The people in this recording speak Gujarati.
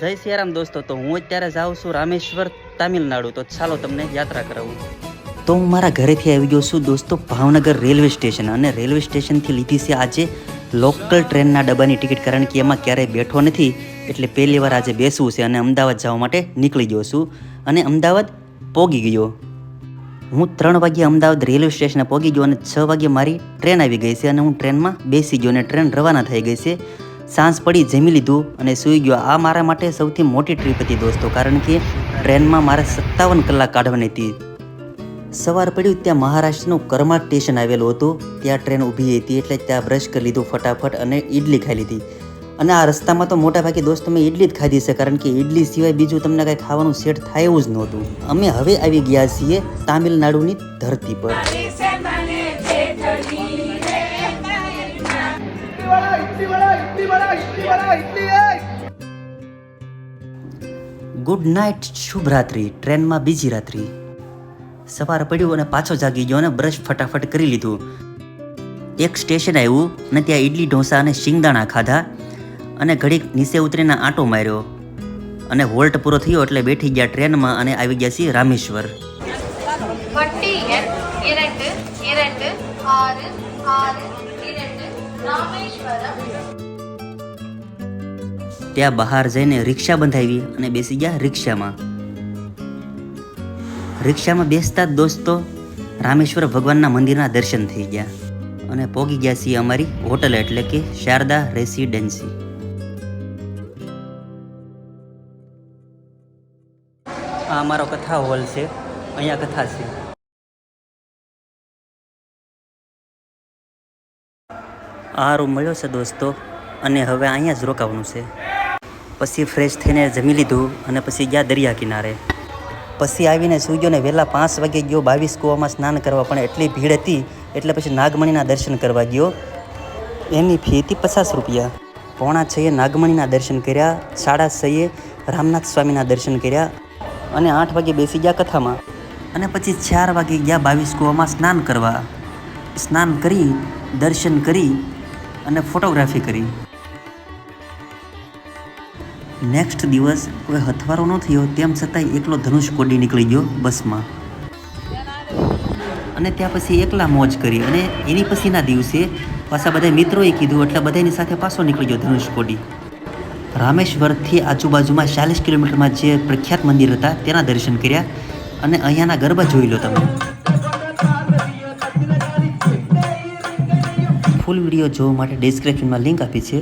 જય સિયારામ દોસ્તો, તો હું અત્યારે જાઉં છું રામેશ્વર, તામિલનાડુ. તો ચાલો તમને યાત્રા કરાવું. તો હું મારા ઘરેથી આવી ગયો છું દોસ્તો, ભાવનગર રેલવે સ્ટેશન. અને રેલવે સ્ટેશનથી લીધી છે આજે લોકલ ટ્રેનના ડબ્બાની ટિકિટ, કારણ કે એમાં ક્યારેય બેઠો નથી, એટલે પહેલી વાર આજે બેસવું છે અને અમદાવાદ જવા માટે નીકળી ગયો છું. અને અમદાવાદ પોગી ગયો. હું ત્રણ વાગ્યે અમદાવાદ રેલવે સ્ટેશને પહોંચી ગયો અને છ વાગ્યે મારી ટ્રેન આવી ગઈ છે અને હું ટ્રેનમાં બેસી ગયો અને ટ્રેન રવાના થઈ ગઈ છે. સાંજ પડી જમી લીધું અને સૂઈ ગયો. આ મારા માટે સૌથી મોટી ટ્રીપ હતી દોસ્તો, કારણ કે ટ્રેનમાં મારે સત્તાવન કલાક કાઢવાની હતી. સવાર પડ્યું ત્યાં મહારાષ્ટ્રનું કરમા સ્ટેશન આવેલું હતું. ત્યાં ટ્રેન ઊભી હતી એટલે ત્યાં બ્રશ કરી લીધું ફટાફટ અને ઈડલી ખાઈ લીધી. અને આ રસ્તામાં તો મોટાભાગે દોસ્તો મેં ઈડલી જ ખાધી છે, કારણ કે ઈડલી સિવાય બીજું તમને કાંઈ ખાવાનું સેટ થાય એવું જ નહોતું. અમે હવે આવી ગયા છીએ તામિલનાડુની ધરતી પર. ગુડ નાઇટ શુભ રાત્રિ ટ્રેનમાં બીજી રાત્રિ સવાર પડ્યું અને પાછો જાગી ગયો અને બ્રશ ફટાફટ કરી લીધું એક સ્ટેશન આવ્યું અને ત્યાં ઇડલી ઢોસા અને શિંગદાણા ખાધા અને ઘડીક નીચે ઉતરીને આંટો માર્યો અને વોલ્ટ પૂરો થયો એટલે બેઠી ગયા ટ્રેનમાં અને આવી ગયા છીએ રામેશ્વર வட்டி எண் இரண்டு இரண்டு ஆறு ஆறு இரண்டு ராமேஸ்வரம் ત્યાં બહાર જઈને રિક્ષા બંધાવી અને બેસી ગયા રિક્ષામાં. રિક્ષામાં બેસતા જ દોસ્તો રામેશ્વર ભગવાનના મંદિરના દર્શન થઈ ગયા અને પોગી ગયા છીએ અમારી હોટલ એટલે કે શારદા રેસિડેન્સી. આ અમારો કથા હોલ છે. અહીંયા કથા છે. આ રૂમ મળ્યો છે દોસ્તો અને હવે અહીંયા જ રોકાવાનું છે. પછી ફ્રેશ થઈને જમી લીધું અને પછી ગયા દરિયા કિનારે. પછી આવીને સૂઈ ગયો ને વહેલા પાંચ વાગે ગયો. બાવીસ કૂવામાં સ્નાન કરવા પણ એટલી ભીડ હતી, એટલે પછી નાગમણીના દર્શન કરવા ગયો. એની ફી હતી પચાસ રૂપિયા. પોણા છએ નાગમણીના દર્શન કર્યા, સાડા છએ રામનાથ સ્વામીના દર્શન કર્યા અને આઠ વાગે બેસી ગયા કથામાં. અને પછી ચાર વાગે ગયા બાવીસ કૂવામાં સ્નાન કરવા. સ્નાન કરી, દર્શન કરી અને ફોટોગ્રાફી કરી. નેક્સ્ટ દિવસ કોઈ હથવારો ન થયો, તેમ છતાંય એકલો ધનુષ કોડી નીકળી ગયો બસમાં. અને ત્યાં પછી એકલા મોજ કરી અને એની પછીના દિવસે પાછા બધા મિત્રોએ કીધું, એટલે બધાની સાથે પાછો નીકળી ગયો ધનુષ કોડી. રામેશ્વરથી આજુબાજુમાં ચાલીસ કિલોમીટરમાં જે પ્રખ્યાત મંદિર હતા, તેના દર્શન કર્યા અને અહીંયાના ગરબા જોઈ લો તમે. ફૂલ વીડિયો જોવા માટે ડિસ્ક્રિપ્શનમાં લિંક આપી છે.